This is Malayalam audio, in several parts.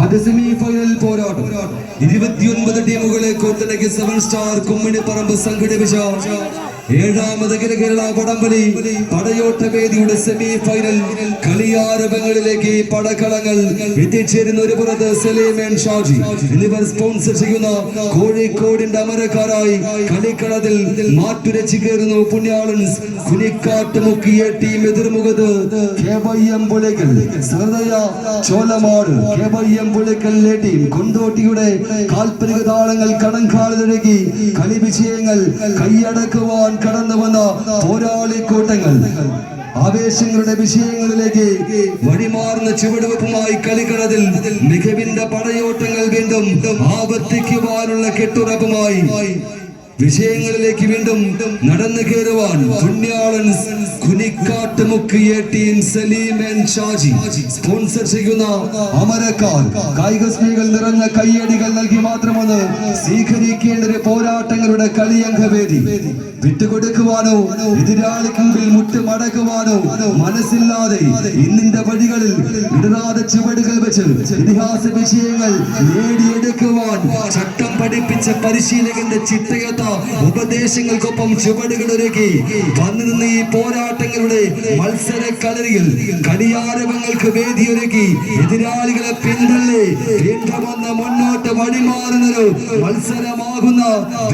ആദ്യ സെമി ഫൈനൽ പോരാട്ടം. ഇരുപത്തിയൊൻപത് ടീമുകളെ കോർത്തിണക്കി സെവൻ സ്റ്റാർ കുമ്മിണി പറമ്പ് സംഘടിപ്പിച്ച ഏഴാമത് കേരള വടംവലി പടയോട്ട വേദിയുടെ സെമി ഫൈനൽ കളിയാരവങ്ങളിലേക്ക് പടക്കളങ്ങൾ എത്തിച്ചേരുന്ന ഒരു പുറത്ത് സലീമൻ ഷാജി. എന്നിവർ സ്പോൺസർ ചെയ്യുന്ന കോഴിക്കോടിന്റെ അമരക്കാരായി കളിക്കളത്തിൽ മാറ്റുരച്ച് കയറുന്നു പുണ്യാളൻസ്. കുനിക്കാട്ട് മുക്കിയ ടീം എതിർമുഖത്ത് കേവയ്യം പുലകൽ സഹൃദയ ചോലമാട് ടീം കൊണ്ടോട്ടിയുടെ കാൽപ്പനിക താളങ്ങൾ കടങ്കാളിലൊഴുകി കളി വിജയങ്ങൾ കൈയടക്കുവാൻ കടന്നു വന്ന പോരാളി കൂട്ടങ്ങൾ. ആവേശങ്ങളുടെ വിഷയങ്ങളിലേക്ക് വഴിമാറുന്ന ചുവടുവെപ്പുമായി കളിക്കളത്തിൽ മികവിന്റെ പടയോട്ടങ്ങൾ വീണ്ടും ആവർത്തിക്കുവാനുള്ള കെട്ടുറപ്പുമായി വിഷയങ്ങളിലേക്ക് വീണ്ടും നടന്നു കയറുവാൻ പുണ്യാളൻ കുനിക്കാട്ട് മുക്കിയ ടീം സലീം ഷാജി. സ്പോൺസർ ചെയ്യുന്ന അമരക്കാർ കായിക സ്ത്രീകൾ നിറഞ്ഞ കയ്യടികൾ നൽകി മാത്രമാണ് സ്വീകരിക്കേണ്ട ഒരു പോരാട്ടങ്ങളുടെ കളിയംഗവേദി. വിട്ടുകൊടുക്കുവാനോ എതിരാളിക്ക് മുമ്പിൽ മുട്ട് മടക്കുവാനോ മനസ്സില്ലാതെ ഇന്നിന്റെ വഴികളിൽ ഇടറാതെ ചുവടുകൾ വെച്ച് ഇതിഹാസ വിഷയങ്ങൾ നേടിയെടുക്കുവാൻ ചട്ടം പഠിപ്പിച്ച പരിശീലകന്റെ ചിട്ടയത്ത ഉപദേശങ്ങൾക്കൊപ്പം ചുവടുകൾ ഒരുക്കി വന്നു നിന്ന് ഈ പോരാട്ടങ്ങളുടെ മത്സര കളരിയിൽ കളിയാരവങ്ങൾക്ക് വേദിയൊരുക്കി എതിരാളികളെ പിന്തള്ളി വീണ്ടും വന്ന് മുന്നോട്ട് വഴിമാറുന്നൊരു മത്സരമാകുന്ന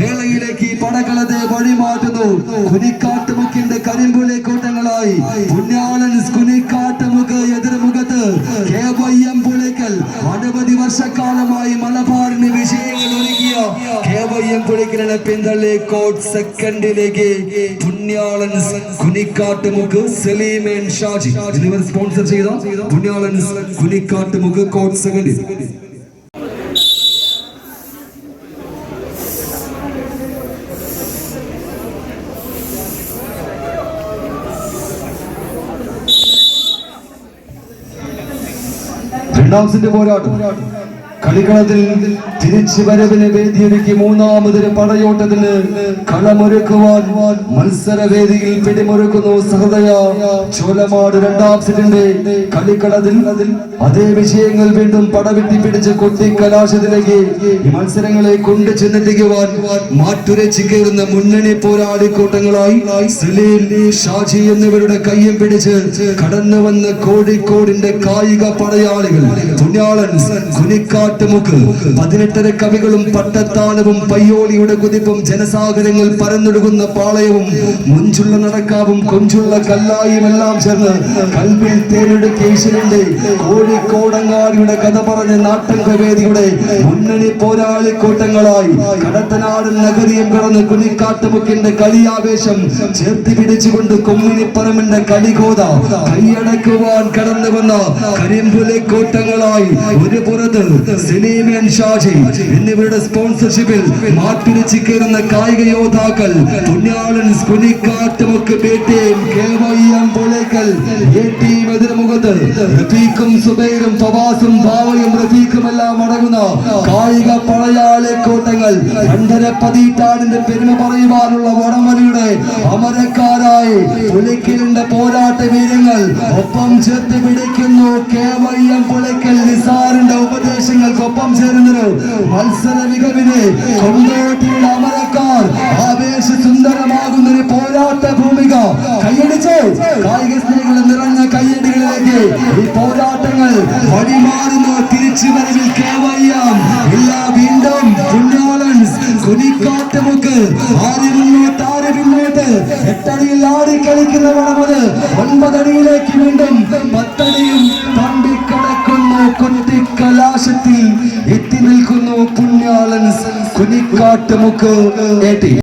വേളയിലേക്ക് ഈ പടകളത്തെ വഴിമാറ്റുന്നു. കുനിക്കാട്ടുമുക്കിന്റെ കരിമ്പുലെ കൂട്ടങ്ങളായി പുണ്യാളൻ കുനിക്കാട്ടുമുക്ക് എതിർമുഖത്ത് കെ വൈ എം പുളിക്കൽ. അനവധി വർഷക്കാലമായി മലബാറിന് വിജയങ്ങൾ ഒരുക്കിയ കേവയ്യം പുളിക്കലിനെ പിന്തള്ളി കോട്ട് സെക്കൻഡിലേക്ക്. പുണ്യാളൻ കുനിക്കാട്ടുമുക്ക് സലീമേൻ ഷാജി. എന്നിവർ സ്പോൺസർ ചെയ്ത പുണ്യാളൻ കുനിക്കാട്ടുമുക്ക് കോട്ട് സെക്കൻഡിൽ. രണ്ടാം സെറ്റ് പോരാട്ടം. കളിക്കളത്തിൽ തിരിച്ചു വരവിന് വേദിയൊരുക്കി മൂന്നാമതൊരു പടയോട്ടത്തിന് കളമൊരുക്കുവാൻ മത്സരവേദിയിൽ പിടിമുറുക്കുന്നു സഹൃദയ ചോലമാട് രണ്ടാം സെറ്റിന്റെ കളിക്കളത്തിൽ. അതേ വിഷയങ്ങൾ വീണ്ടും പടവെട്ടി പിടിച്ച് കൊട്ടി കലാശത്തിലേക്ക് ഈ മത്സരങ്ങളെ കൊണ്ടു ചെന്നെത്തിക്കുവാൻ മാറ്റുരച്ച് കയറുന്ന മുന്നണി പോരാളിക്കൂട്ടങ്ങളായി സലീൽ ഷാജി എന്നിവരുടെ കയ്യും പിടിച്ച് കടന്നു വന്ന കോഴിക്കോടിന്റെ കായിക പടയാളികൾ കുനിക്കാട്ടുമുക്ക് പതിനെട്ടര കവികളും പട്ടത്താനവും പയ്യോളിയുടെ കുതിപ്പും ജനസാഗരങ്ങൾ പരന്നൊഴുകുന്ന പാളയവും മുഞ്ചുള്ള നടക്കാവും കൊഞ്ചുള്ള കല്ലായും എല്ലാം ചേർന്ന് കൽവിൽ തേനെടുക്കിയ ഈശ്വരന്റെ കോഴിക്കോടങ്ങാടിയുടെ കഥ പറഞ്ഞ നാട്ടംഗവേദിയുടെ മുന്നണി പോരാളിക്കൂട്ടങ്ങളായി കടത്തനാടും നഗരിയും കടന്ന് കുനിക്കാട്ടുമുക്കിന്റെ കളിയാവേശം ചേർത്തി പിടിച്ചുകൊണ്ട് കൊമ്മിനിപ്പറമ്പിന്റെ കലികോത കൈയടക്കുവാൻ കടന്നു വന്ന കരിമ്പുലെ കൂട്ടങ്ങളായി ഒരു പുറത്ത് ഷാജി എന്നിവരുടെ സ്പോൺസർഷിപ്പിൽ മാറ്റുരച്ച് കയറുന്ന കായിക യോദ്ധാക്കൾ പുണ്യാളൻ കുനിക്കാട്ടുമുക്ക് എ സുബൈറും ഫവാസും എല്ലാം അടങ്ങുന്ന കായിക കൂട്ടങ്ങൾ രണ്ടര പതിറ്റാണ്ടിന്റെ പെരുമ പറയുവാനുള്ള വടംവലിയുടെ അമരക്കാരായി പുലിക്കലിന്റെ പോരാട്ട വീരങ്ങൾ ഒപ്പം ചേർത്ത് പിടിക്കുന്നു കേവയ്യം പുലക്കൽ നിസാറിന്റെ ഉപദേശങ്ങൾക്കൊപ്പം ചേരുന്നൊരു മത്സര മികവിനെ കൊണ്ടോട്ടിയുടെ അമരക്കാർ ആവേശ സുന്ദരമാകുന്ന ഒരു പോരാട്ട ഭൂമിക. കൈയടിച്ച് കായിക സ്ത്രീകൾ നിറഞ്ഞ കൈയടികളിലേക്ക് ഈ പോരാട്ടങ്ങൾ വഴിമാറുന്നു തിരിച്ചു വരവിൽ കേവയ്യം. ഇല്ല വീണ്ടും കുനിക്കാട്ടുമുക്ക് ആര് മുന്നോട്ട് ആര് പിന്നോട്ട് എട്ടടിയിൽ ആടി കളിക്കുന്ന പണമത് ഒൻപതടിയിലേക്ക് വീണ്ടും കൊട്ടിക്കലാശത്തിൽ എത്തി നിൽക്കുന്നു പുണ്യാളൻസ് കുനിക്കാട്ടുമുക്ക് ഏട്ടി